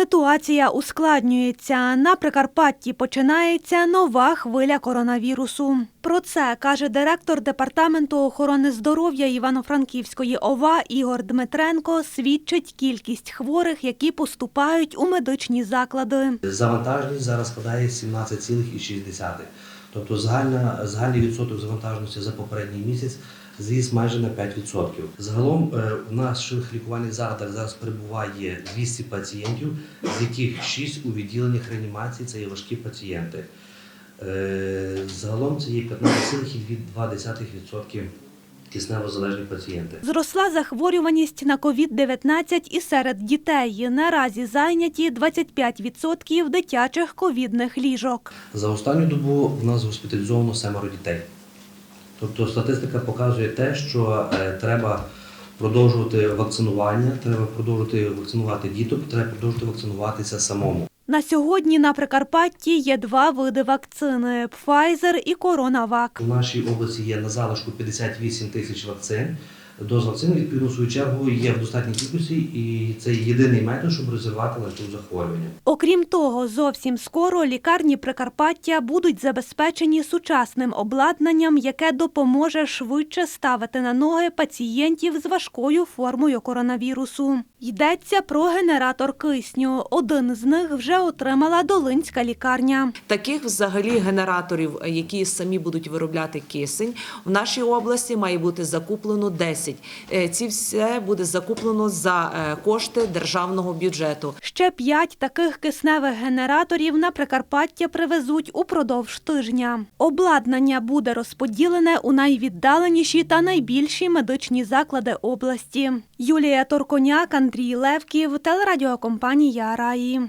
Ситуація ускладнюється. На Прикарпатті починається нова хвиля коронавірусу. Про це каже директор департаменту охорони здоров'я Івано-Франківської ОВА Ігор Дмитренко. Свідчить кількість хворих, які поступають у медичні заклади. Завантаженість зараз складає 17,6. Тобто загальна, загальний відсоток завантаженості за попередній місяць зріс майже на 5%. Загалом е, в наших лікувальних закладах зараз перебуває 200 пацієнтів, з яких 6 у відділеннях реанімації це є важкі пацієнти. Е, Загалом це є 15,2% кисневозалежні пацієнти. Зросла захворюваність на COVID-19 і серед дітей. Наразі зайняті 25% дитячих ковідних ліжок. За останню добу в нас госпіталізовано семеро дітей. Тобто статистика показує те, що е, треба продовжувати вакцинування, треба продовжувати вакцинувати діток, треба продовжувати вакцинуватися самому. На сьогодні на Прикарпатті є два види вакцини – Pfizer і CoronaVac. У нашій області є на залишку 58 тисяч вакцин. Доз вакцини, відповідно, в свою чергу є в достатній кількості, і це єдиний метод, щоб розірвати ланцюг захворювання. Окрім того, зовсім скоро лікарні Прикарпаття будуть забезпечені сучасним обладнанням, яке допоможе швидше ставити на ноги пацієнтів з важкою формою коронавірусу. Йдеться про генератор кисню. Один з них вже отримала Долинська лікарня. Таких взагалі генераторів, які самі будуть виробляти кисень, в нашій області має бути закуплено 10. Е, Ці все буде закуплено за е, кошти державного бюджету. Ще п'ять таких кисневих генераторів на Прикарпаття привезуть упродовж тижня. Обладнання буде розподілене у найвіддаленіші та найбільші медичні заклади області. Юлія Торконяк, Андрій Левків, телерадіокомпанія Раї.